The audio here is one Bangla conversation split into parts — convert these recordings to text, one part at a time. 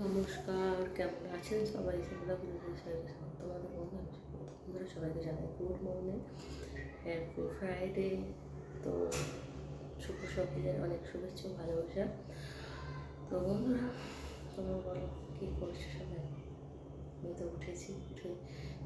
নমস্কার, কেমন আছেন সবাই? সেগুলো তোমাদের বন্ধু বন্ধুরা সবাইকে জানাই গুড মর্নিং হ্যাপি ফ্রাইডে তো শুভ সকালের অনেক শুভেচ্ছা, ভালোবাসা। তো বন্ধুরা, তোমরা বলো, কী করছ সবাই? আমি তো উঠেছি, উঠে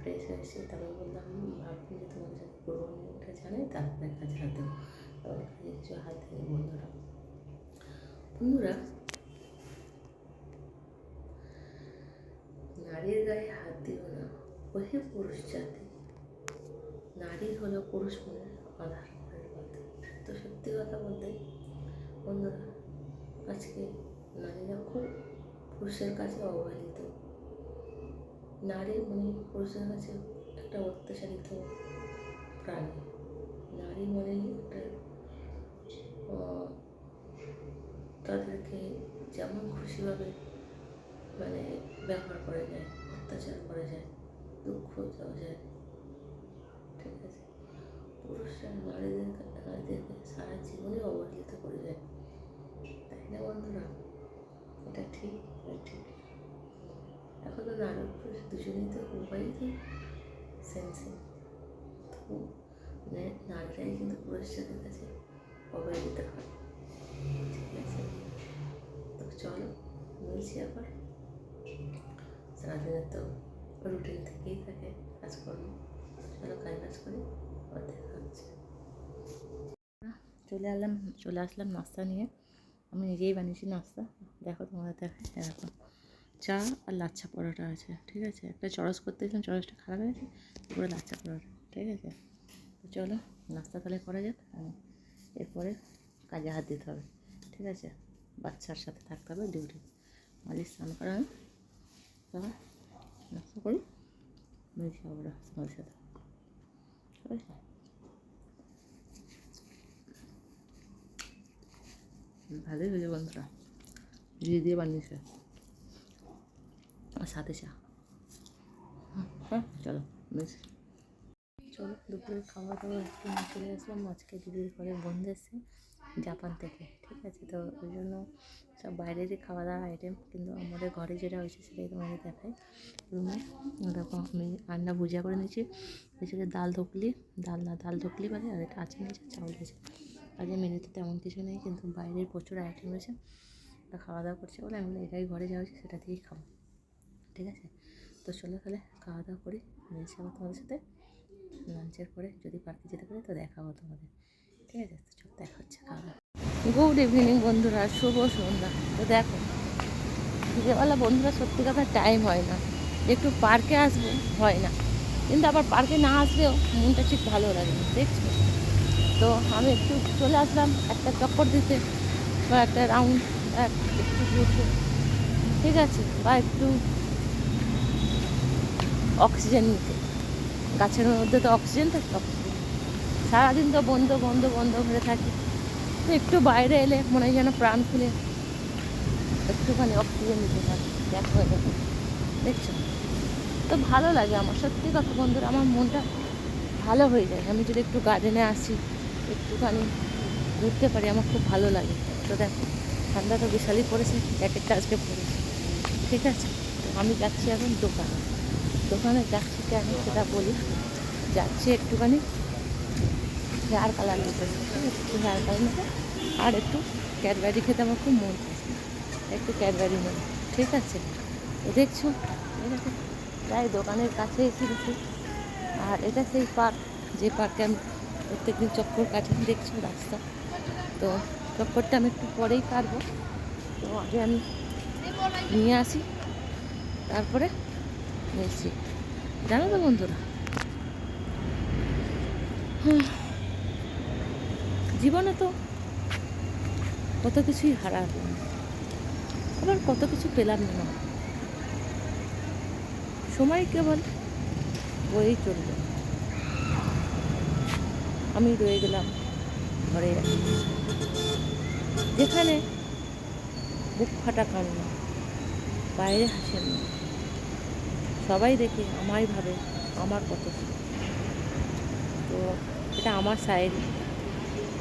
ফ্রেশ হয়েছি। তারপর বললাম, ভাবছি যে তোমাদের সাথে গুড মর্নিং উঠে জানাই, তারপরে কাজে হাত কাজে কিছু হাত দেবে বন্ধুরা। বন্ধুরা নারীর গায়ে হাত দিও না ওহে পুরুষ জাতি নারী হলো পুরুষ মনের আধার তো সত্যি কথা বলতে, বন্ধুরা, আজকে নারীরা খুব পুরুষের কাছে অবহেলিত। নারী মানে পুরুষের কাছে একটা অত্যাচারিত প্রাণী। নারী মনেই একটা তাদেরকে যেমন খুশিভাবে মানে ব্যবহার করা যায়, অত্যাচার করা যায়, দুঃখ দেওয়া যায়। ঠিক আছে? পুরুষরা নারীদের নারীদেরকে সারা জীবনে অবহেলিত করে যায়। তাই না বন্ধুরা? এটা ঠিক এটা ঠিক। এখন তো নারী পুরুষ দুজনেই তো উভয়ই তো তবু মানে নারীরাই কিন্তু পুরুষদের কাছে অবহেলিত হয়। ঠিক আছে? তো চলো, মিলছি আবার। সারাদিনের তো রুটিন থেকেই থাকে কাজকর্ম। চলো কাজ বাজ করি চলে আসলাম চলে আসলাম নাস্তা নিয়ে। আমি নিজেই বানিয়েছি নাস্তা। দেখো তোমাদের দেখে। এরকম চা আর লাচ্ছা পরোটা আছে, ঠিক আছে? একটা চরস করতে গেছিলাম, চরসটা খারাপ হয়ে গেছে পুরো লাচ্ছা পরোটা, ঠিক আছে? তো চলো, নাস্তা তাহলে করা যাক এরপরে কাজে হাত দিতে হবে, ঠিক আছে? বাচ্চার সাথে থাকতে হবে ডিউটি মালিশ স্নান করা তারপর নাস্তা করি বেশি আবার তোমার সাথে। ভালোই হয়েছে বন্ধুরা। ঘি দিয়ে বানিয়েছে। আর সাথে চা। হ্যাঁ, চলো বেশ। চলো দুপুরে খাওয়া দাওয়া একটু চলে আসলাম। আজকে দিদির ঘরে বন্ধু এসছে জাপান থেকে, ঠিক আছে? তো ওই জন্য সব বাইরেরই খাওয়া দাওয়া আইটেম কিন্তু আমাদের ঘরে যেটা হয়েছে সেটাই তোমাদের দেখাই। রুমে, দেখো আমি রান্না ভুজিয়া করে নিয়েছি। এছাড়া ডাল ধুকলি ডাল না, ডাল ধুকলি বলে আর এটা আছে নিয়েছে চাউল আছে। আজকে মেনুতে তেমন কিছু নেই, কিন্তু বাইরের প্রচুর আইটেম রয়েছে। ওরা খাওয়া দাওয়া করছে বলে আমি এটাই ঘরে যাওয়া হয়েছে সেটা দিয়েই খাব, ঠিক আছে? তো চলো তাহলে খাওয়া দাওয়া করি মিলছি আবার তোমাদের সাথে লাঞ্চের পরে যদি পার্কে যেতে পারি তো দেখাবো তোমাদের। গুড ইভিনিং বন্ধুরা, শুভ সন্ধ্যা। তো দেখো, বিকেলবেলা বন্ধুরা সত্যি কথা টাইম হয় না। একটু পার্কে আসব, হয় না। কিন্তু আবার পার্কে না আসলেও মনটা ঠিক ভালো লাগে দেখছ? তো আমি একটু চলে আসলাম, একটা চক্কর দিতে বা একটা রাউন্ড একটু ঘুরতে। ঠিক আছে, বা একটু অক্সিজেন নিতে। গাছের মধ্যে তো অক্সিজেন থাকে অক্সিজেন সারাদিন তো বন্ধ বন্ধ বন্ধ হয়ে থাকি। তো একটু বাইরে এলে মনে হয় যেন প্রাণ খুলে একটুখানি অক্সিজেন নিতে থাকে দেখো দেখছ? তো ভালো লাগে আমার। সত্যি কথা বন্ধুরা, আমার মনটা ভালো হয়ে যায়। আমি যদি একটু গার্ডেনে আসি, একটুখানি ঘুরতে পারি, আমার খুব ভালো লাগে। তো দেখো, ঠান্ডা তো বিশালই পড়েছে জ্যাকেটটা আজকে পড়েছে ঠিক আছে? তো আমি যাচ্ছি এখন দোকানে। দোকানে যাচ্ছি কেন সেটা বলি। যাচ্ছি একটুখানি হেয়ার কালার নিতে একটু হেয়ার কালার নিতে আর একটু ক্যাডবেরি খেতে আমার খুব মন একটু ক্যাডবেরি নেব ঠিক আছে? দেখছ আছে দোকানের কাছে এসে গেছি। আর এটা সেই পার্ক যে পার্কে আমি প্রত্যেকদিন চক্কর কাটি দেখছ রাস্তা? তো চক্করটা আমি একটু পরেই কাটবো। তো আগে আমি নিয়ে আসি তারপরে এসছি জানো তো বন্ধুরা? হুম, জীবনে তো কত কিছুই হারালাম। আবার কত কিছু পেলাম না। সময় কেবল বয়েই চলল। আমি রয়ে গেলাম ঘরে। যেখানে বুক ফাটা কান্না, বাইরে হাসেন না। সবাই দেখে, আমায় ভাবে, আমার কত তো এটা আমার সাইড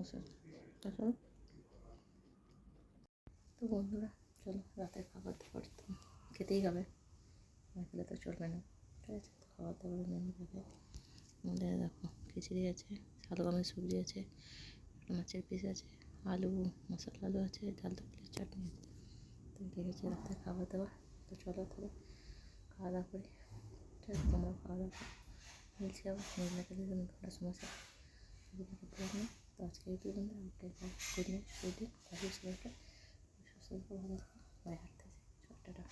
এসে তো বন্ধুরা চলো রাতের খাবার দাবার তো খেতেই হবে না খেলে তো চলবে না ঠিক আছে খাবার দাবার মেনু থাকে আমাদের দেখো খিচুড়ি আছে সাদা সবজি আছে মাছের পিস আছে আলু মশলা আলু আছে ডাল তরকারি চাটনি আছে তো ঠিক আছে রাতের খাবার দাবার তো চলো তাহলে খাওয়া দাওয়া করি ঠিক আছে তোমরাও খাওয়া দাওয়া করো মিলছি আবার মিললে গেলে ঘোরার সমস্যা তো আজকে এই পর্যন্ত। আমাকে গুড নাইট সুদিন সুস্থ ভালো থাকুন বাই হাঁটতে টাটা।